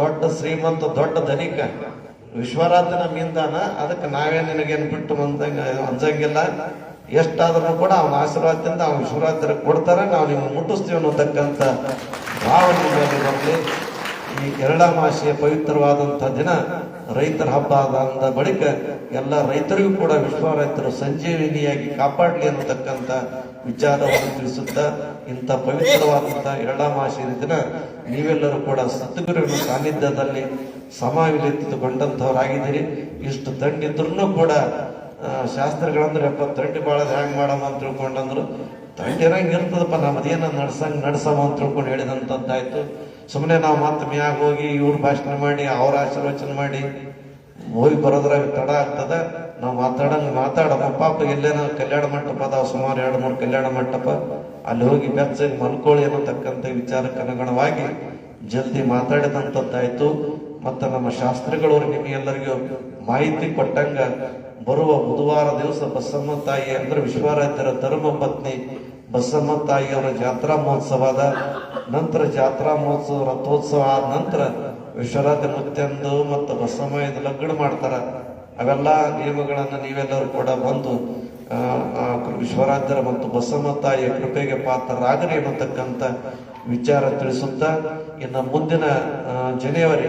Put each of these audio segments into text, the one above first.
ದೊಡ್ಡ ಶ್ರೀಮಂತ, ದೊಡ್ಡ ಧನಿಕ. ವಿಶ್ವರಾಧನ ಮೀಂದಾನ ಅದಕ್ಕೆ ನಾವೇ ನಿನಗೇನು ಬಿಟ್ಟು ಬಂದಂಗ ಅಂಜಂಗಿಲ್ಲ ಎಷ್ಟಾದ್ರೂ ಕೂಡ ಅವನ ಆಶೀರ್ವಾದದಿಂದ ಅವನ ವಿಶ್ವರಾಧನ ಕೊಡ್ತಾರೆ, ನಾವು ನಿಮ್ಗೆ ಮುಟ್ಟಿಸ್ತೀವಿ ಅನ್ನೋತಕ್ಕಂಥ ಭಾವನೆ ಬರಲಿ. ಈ ಎರಡಮಾಸಿಯ ಪವಿತ್ರವಾದಂಥ ದಿನ ರೈತರ ಹಬ್ಬ ಆದ ಬಳಿಕ ಎಲ್ಲ ರೈತರಿಗೂ ಕೂಡ ವಿಶ್ವ ರೈತರು ಸಂಜೀವಿನಿಯಾಗಿ ಕಾಪಾಡಲಿ ಅನ್ನತಕ್ಕಂಥ ವಿಚಾರವನ್ನು ತಿಳಿಸುತ್ತಾ ಇಂಥ ಪವಿತ್ರವಾದಂಥ ಎರಡಮಾಸಿಯ ದಿನ ನೀವೆಲ್ಲರೂ ಕೂಡ ಸದ್ಗುರುವಿನ ಸಾನ್ನಿಧ್ಯದಲ್ಲಿ ಸಮಾವಿಲಿತುಕೊಂಡಂಥವರಾಗಿದ್ದೀರಿ ಇಷ್ಟು ದಂಡಿದ್ರೂ ಕೂಡ ಶಾಸ್ತ್ರಗಳಂದ್ರೆ ಯಪ್ಪ ತಂಡಿ ಬಾಳೋದು ಹ್ಯಾಂಗ್ ಮಾಡಮ್ಮ ಅಂತ ತಿಳ್ಕೊಂಡಂದ್ರು. ತಂಡಿರಂಗ್ ಇರ್ತದಪ್ಪ ನಮ್ಮದೇನ ನಡ್ಸಂಗ್ ನಡ್ಸಮ್ಮ ಅಂತ ತಿಳ್ಕೊಂಡು ಹೇಳಿದಂಥದ್ದಾಯ್ತು. ಸುಮ್ಮನೆ ನಾವು ಮತ್ತೆ ಮ್ಯಾಗ ಹೋಗಿ ಇವ್ರ ಭಾಷಣ ಮಾಡಿ, ಅವ್ರ ಆಶೀರ್ವಚನ ಮಾಡಿ ಹೋಗಿ ಬರೋದ್ರಾಗ ತಡ ಆಗ್ತದ. ನಾವು ಮಾತಾಡಂಗೆ ಮಾತಾಡಮ್ಮ ಪಾಪ ಎಲ್ಲೇನ ಕಲ್ಯಾಣ ಮಂಟಪ ಅದಾವ, ಸುಮಾರು ಎರಡು ಮೂರು ಕಲ್ಯಾಣ ಮಂಟಪ. ಅಲ್ಲಿ ಹೋಗಿ ಬೆಚ್ಚಗೆ ಮಲ್ಕೊಳ್ಳಿ ಅನ್ನತಕ್ಕಂಥ ವಿಚಾರಕ್ಕೆ ಅನುಗುಣವಾಗಿ ಜಲ್ದಿ ಮಾತಾಡಿದಂಥದ್ದಾಯ್ತು. ಮತ್ತು ನಮ್ಮ ಶಾಸ್ತ್ರಿಗಳವರು ನಿಮಗೆಲ್ಲರಿಗೂ ಮಾಹಿತಿ ಕೊಟ್ಟಂಗ, ಬರುವ ಬುಧವಾರ ದಿವಸ ಬಸಮ್ಮ ತಾಯಿ ಅಂದ್ರೆ ವಿಶ್ವಾರಾಧ್ಯರ ಧರ್ಮ ಪತ್ನಿ ಬಸಮ್ಮ ತಾಯಿಯವರ ಜಾತ್ರಾ ಮಹೋತ್ಸವದ ನಂತರ ಜಾತ್ರಾ ಮಹೋತ್ಸವ, ರಥೋತ್ಸವ ಆದ ನಂತರ ವಿಶ್ವರಾಧ್ಯ ಮತ್ತು ಬಸಮ್ಮ ಇದು ಲಗ್ನ ಮಾಡ್ತಾರ. ಅವೆಲ್ಲ ನಿಯಮಗಳನ್ನು ನೀವೆಲ್ಲರೂ ಕೂಡ ಬಂದು ವಿಶ್ವರಾಜ್ಯರ ಮತ್ತು ಬಸಮ್ಮ ತಾಯಿಯ ಕೃಪೆಗೆ ಪಾತ್ರರಾಗರಿ ಅನ್ನತಕ್ಕಂಥ ವಿಚಾರ ತಿಳಿಸುತ್ತಾ, ಇನ್ನು ಮುಂದಿನ ಜನವರಿ,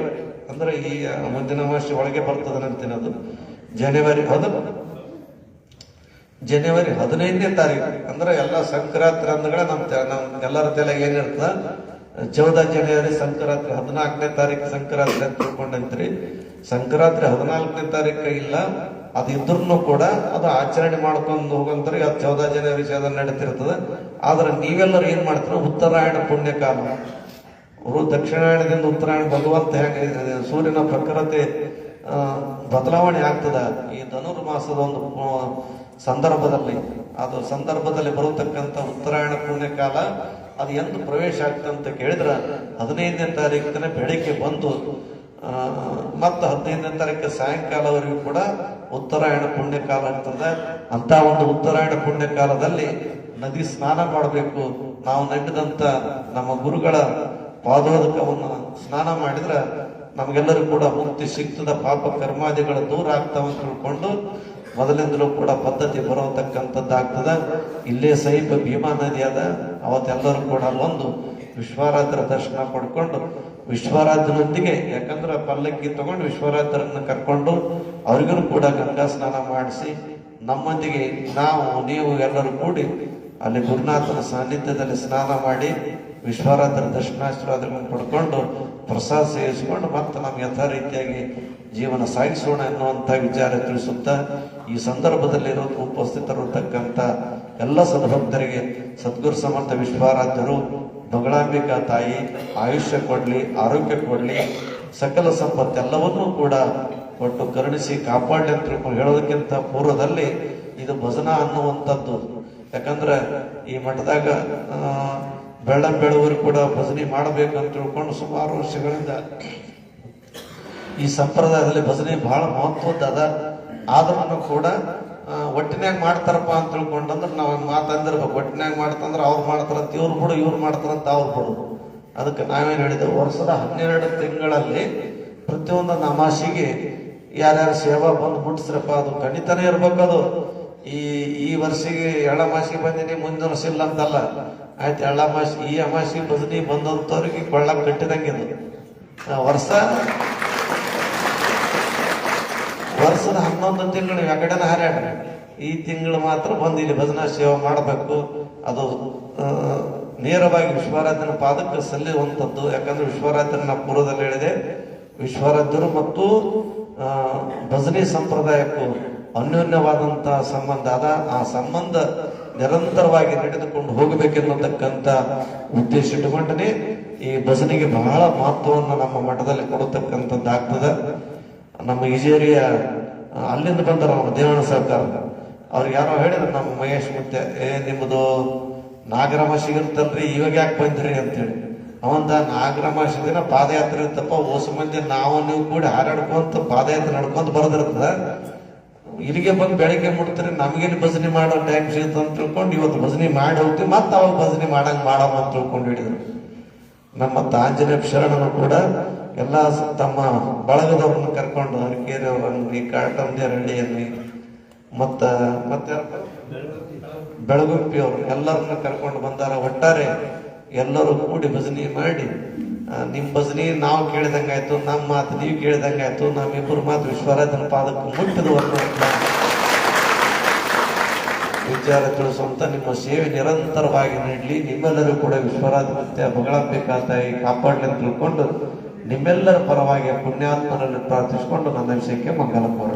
ಅಂದ್ರೆ ಈ ಮುಂದಿನ ಮಾಸ ಒಳಗೆ ಬರ್ತದೆ ಅದು. ಜನವರಿ ಹದ, ಜನವರಿ ಹದಿನೈದನೇ ತಾರೀಕು, ಅಂದ್ರೆ ಎಲ್ಲ ಸಂಕ್ರಾಂತಿ ಅಂದಗಳ ನಮ್ಮ ತೆ- ನಮ್ ಎಲ್ಲರ ತಲೆಗೆ ಏನಿರ್ತದ ಚೌದ ಜನವರಿ ಸಂಕ್ರಾಂತಿ ಹದಿನಾಲ್ಕನೇ ತಾರೀಕು ಸಂಕ್ರಾಂತಿ ಅಂತ ತಿಳ್ಕೊಂಡಂತ್ರಿ. ಸಂಕ್ರಾಂತಿ ಹದಿನಾಲ್ಕನೇ ತಾರೀಕು ಇಲ್ಲ. ಅದು ಇದ್ರೂ ಕೂಡ ಅದು ಆಚರಣೆ ಮಾಡ್ಕೊಂಡು ಹೋಗಂತಾರೆ ಹತ್ತು ಚೌದ ಜನ ವಿಷಯದ ನಡೀತಿರ್ತದೆ. ಆದ್ರೆ ನೀವೆಲ್ಲರೂ ಏನ್ ಮಾಡ್ತೀರ? ಉತ್ತರಾಯಣ ಪುಣ್ಯಕಾಲ. ಅವರು ದಕ್ಷಿಣಾಯಣದಿಂದ ಉತ್ತರಾಯಣ ಭಗವಂತ ಹೇಗೆ ಸೂರ್ಯನ ಪ್ರಖರತೆ ಆ, ಬದಲಾವಣೆ ಆಗ್ತದ ಈ ಧನುರ್ಮಾಸದ ಒಂದು ಸಂದರ್ಭದಲ್ಲಿ. ಅದು ಸಂದರ್ಭದಲ್ಲಿ ಬರತಕ್ಕಂಥ ಉತ್ತರಾಯಣ ಪುಣ್ಯಕಾಲ ಅದು ಎಂದು ಪ್ರವೇಶ ಆಗ್ತಂತ ಕೇಳಿದ್ರೆ ಹದಿನೈದನೇ ತಾರೀಕಿನ ಬೆಳಿಗ್ಗೆ ಬಂದು ಮತ್ತು ಹದಿನೈದನೇ ತಾರೀಕು ಸಾಯಂಕಾಲವರೆಗೂ ಕೂಡ ಉತ್ತರಾಯಣ ಪುಣ್ಯಕಾಲ ಆಗ್ತದೆ. ಅಂತ ಒಂದು ಉತ್ತರಾಯಣ ಪುಣ್ಯಕಾಲದಲ್ಲಿ ನದಿ ಸ್ನಾನ ಮಾಡಬೇಕು. ನಾವು ನೆಟ್ಟಿದಂಥ ನಮ್ಮ ಗುರುಗಳ ಪಾದೋದಕವನ್ನು ಸ್ನಾನ ಮಾಡಿದ್ರೆ ನಮಗೆಲ್ಲರೂ ಕೂಡ ಮುಕ್ತಿ ಸಿಗ್ತದ. ಪಾಪ ಕರ್ಮಾದಿಗಳು ದೂರ ಆಗ್ತಾವ ಅಂತ ತಿಳ್ಕೊಂಡು ಮೊದಲಿಂದಲೂ ಕೂಡ ಪದ್ಧತಿ ಬರತಕ್ಕಂಥದ್ದಾಗ್ತದ ಇಲ್ಲೇ ಸಮೀಪ ಭೀಮಾ ನದಿ ಅದ. ಅವತ್ತೆಲ್ಲರೂ ಕೂಡ ಒಂದು ವಿಶ್ವಾರಾಧ್ರ ದರ್ಶನ ಪಡ್ಕೊಂಡು ವಿಶ್ವರಾತ್ರನೊಂದಿಗೆ ಯಾಕಂದ್ರೆ ಪಲ್ಲಕ್ಕಿ ತಗೊಂಡು ವಿಶ್ವರಾಜರನ್ನ ಕರ್ಕೊಂಡು ಅವ್ರಿಗೂ ಕೂಡ ಗಂಗಾ ಸ್ನಾನ ಮಾಡಿಸಿ, ನಮ್ಮೊಂದಿಗೆ ನಾವು, ನೀವು ಎಲ್ಲರೂ ಕೂಡಿ ಅಲ್ಲಿ ಗುರುನಾಥನ ಸಾನ್ನಿಧ್ಯದಲ್ಲಿ ಸ್ನಾನ ಮಾಡಿ ವಿಶ್ವರಾತ್ರ ದರ್ಶನಾಶೀರ್ವಾದಗಳನ್ನು ಪಡ್ಕೊಂಡು ಪ್ರಸಾದ ಸೇವಿಸಿಕೊಂಡು ಮತ್ತೆ ನಮ್ಗೆ ಯಥಾ ರೀತಿಯಾಗಿ ಜೀವನ ಸಾಗಿಸೋಣ ಎನ್ನುವಂಥ ವಿಚಾರ ತಿಳಿಸುತ್ತಾ, ಈ ಸಂದರ್ಭದಲ್ಲಿ ಇರೋದು ಉಪಸ್ಥಿತರಿರತಕ್ಕಂಥ ಎಲ್ಲ ಸದ್ಭಕ್ತರಿಗೆ ಸದ್ಗುರು ಸಮರ್ಥ ವಿಶ್ವಾರಾಧ್ಯರು ಬಗಳಾಂಬಿಕಾ ತಾಯಿ? ಆಯುಷ್ಯ ಕೊಡ್ಲಿ, ಆರೋಗ್ಯ ಕೊಡ್ಲಿ, ಸಕಲ ಸಂಪತ್ತೆಲ್ಲವನ್ನೂ ಕೂಡ ಒಟ್ಟು ಕರುಣಿಸಿ ಕಾಪಾಡಲಿ ಅಂತ ಹೇಳೋದಕ್ಕಿಂತ ಪೂರ್ವದಲ್ಲಿ ಇದು ಭಜನಾ ಅನ್ನುವಂಥದ್ದು. ಯಾಕಂದ್ರೆ ಈ ಮಠದಾಗ ಬೆಳ್ಳಂ ಬೆಳವರು ಕೂಡ ಭಜನೆ ಮಾಡಬೇಕು ಅಂತ ತಿಳ್ಕೊಂಡು ಸುಮಾರು ವರ್ಷಗಳಿಂದ ಈ ಸಂಪ್ರದಾಯದಲ್ಲಿ ಭಜನೆ ಬಹಳ ಮಹತ್ವದ ಅದ ಆದ್ರೂ ಕೂಡ ಆ, ಒಟ್ಟಿನ್ಯಾಗ ಮಾಡ್ತಾರಪ್ಪ ಅಂತ ತಿಳ್ಕೊಂಡಂದ್ರೆ ನಾವು ಮಾತಂದಿರ್ಬೇಕು ಒಟ್ಟಿನಾಗ ಮಾಡ್ತಂದ್ರೆ ಅವ್ರು ಮಾಡ್ತಾರಂತ ಇವ್ರು ಬಿಡು ಇವ್ರು ಮಾಡ್ತಾರಂತ ಅವ್ರು ಬಿಡು. ಅದಕ್ಕೆ ನಾವೇನು ಹೇಳಿದೆವು ವರ್ಷದ ಹನ್ನೆರಡು ತಿಂಗಳಲ್ಲಿ ಪ್ರತಿಯೊಂದು ನಮಾಷಿಗೆ ಯಾರ್ಯಾರು ಸೇವಾ ಬಂದು ಮುಟ್ಟಿಸ್ರಪ್ಪ ಅದು ಖಂಡಿತನೇ ಇರ್ಬೇಕು ಅದು ಈ ಈ ವರ್ಷಿಗೆ ಎಳ್ಳಮಾಸಿಗೆ ಬಂದಿನಿ ಮುಂದಿನ ವರ್ಷ ಇಲ್ಲ ಅಂತಲ್ಲ. ಆಯ್ತು ಎಳ್ಳಮಾಸಿ ಈ ಅಮಾಸಿ ಭಜನಿ ಬಂದಂತವ್ರಿಗೆ ಕೊಳ್ಳ ಕಟ್ಟಿದಂಗೆ ವರ್ಷ ವರ್ಷದ ಹನ್ನೊಂದು ತಿಂಗಳು ಯಾಕಡೆನ ಹಾರ್ಯಾಡ್ರಿ ಈ ತಿಂಗಳು ಮಾತ್ರ ಬಂದು ಇಲ್ಲಿ ಭಜನಾ ಸೇವೆ ಮಾಡಬೇಕು. ಅದು ನೇರವಾಗಿ ವಿಶ್ವರಾಧನ ಪಾದಕ್ಕೆ ಸಲ್ಲುವಂಥದ್ದು ಯಾಕಂದ್ರೆ ವಿಶ್ವರಾಧನ ಪೂರ್ವದಲ್ಲಿ ಹೇಳಿದೆ, ವಿಶ್ವಾರಾಧ್ಯರು ಮತ್ತು ಭಜನೆ ಸಂಪ್ರದಾಯಕ್ಕೂ ಅನ್ಯೋನ್ಯವಾದಂತಹ ಸಂಬಂಧ ಅದ. ಆ ಸಂಬಂಧ ನಿರಂತರವಾಗಿ ನಡೆದುಕೊಂಡು ಹೋಗಬೇಕೆನ್ನತಕ್ಕಂಥ ಉದ್ದೇಶ ಇಟ್ಟುಕೊಂಡನೆ ಈ ಭಜನೆಗೆ ಬಹಳ ಮಹತ್ವವನ್ನು ನಮ್ಮ ಮಠದಲ್ಲಿ ಕೊಡತಕ್ಕಂಥದ್ದಾಗ್ತದೆ. ನಮ್ಮ ಈಜೇರಿಯ ಅಲ್ಲಿಂದ ಬಂದರು ನಮ್ಮ ದೇವನ ಸರ್ಕಾರ ಅವ್ರಿಗೆ ಯಾರೋ ಹೇಳಿದ್ರು, ನಮ್ಮ ಮಹೇಶ್ ಮತ್ತೆ, ಏ, ನಿಮ್ಮದು ನಾಗರಾಮ ಸಿಗಿರ್ತಲ್ರಿ ಇವಾಗ ಯಾಕೆ ಬಂದ್ರಿ? ಅಂತೇಳಿ. ಅವಂತ ನಾಗರಾಮ ದಿನ ಪಾದಯಾತ್ರೆ ಇರ್ತಪ್ಪ ಓಸು ಮಂದಿ ನಾವು, ನೀವು ಕೂಡಿ ಹಾರಾಡ್ಕೊಂತ ಪಾದಯಾತ್ರೆ ನಡ್ಕೊಂತ ಬರೋದಿರ್ತದ. ಇಲ್ಲಿಗೆ ಬಂದು ಬೆಳಿಗ್ಗೆ ಮುಟ್ತಾರೆ, ನಮಗೇನು ಭಜನೆ ಮಾಡೋ ಟೈಮ್ ಸಿಗುತ್ತೆ ಅಂತ ತಿಳ್ಕೊಂಡು, ಇವತ್ತು ಭಜನೆ ಮಾಡಿ ಹೋಗ್ತೀವಿ, ಮತ್ತೆ ಅವಾಗ ಭಜನೆ ಮಾಡಂಗೆ ಮಾಡಮ್ಮ ಅಂತ ತಿಳ್ಕೊಂಡು ಹಿಡಿದ್ರು ನಮ್ಮ ತಾಂಜನೇಯ ಶರಣನು ಕೂಡ ಎಲ್ಲ ತಮ್ಮ ಬಳಗದವ್ರನ್ನ ಕರ್ಕೊಂಡು ಅರಕೇರಿ ಅವ್ರ ಅಂಗಡಿ ಅನ್ನಿ ಮತ್ತ ಮತ್ತೆ ಬೆಳಗುಪ್ಪಿ ಅವರು ಎಲ್ಲರನ್ನ ಕರ್ಕೊಂಡು ಬಂದಾರ. ಒಟ್ಟಾರೆ ಎಲ್ಲರೂ ಕೂಡಿ ಭಜನೆ ಮಾಡಿ ನಿಮ್ಮ ಭಜನೆ ನಾವು ಕೇಳಿದಂಗಾಯ್ತು ನಮ್ಮ ಮಾತು ನೀವು ಕೇಳಿದಂಗಾಯ್ತು ನಮ್ಮಿಬ್ಬರು ಮಾತು ವಿಶ್ವರಾಧನ ಪಾದಕ್ಕೆ ಮುಟ್ಟಿದ ವಿಚಾರ ತಿಳಿಸುವಂತ ನಿಮ್ಮ ಸೇವೆ ನಿರಂತರವಾಗಿ ನೀಡಲಿ. ನಿಮ್ಮೆಲ್ಲರೂ ಕೂಡ ವಿಶ್ವರಾಜ ಮತ್ತೆ ಬಗಳಬೇಕಾದ ಕಾಪಾಡಲಿ ಅಂತ ತಿಳ್ಕೊಂಡು ನಿಮ್ಮೆಲ್ಲರ ಪರವಾಗಿ ಪುಣ್ಯಾತ್ಮನನ್ನು ಪ್ರಾರ್ಥಿಸಿಕೊಂಡು ನನ್ನ ವಿಷಯಕ್ಕೆ ಮಂಗಲ ಕೋರ.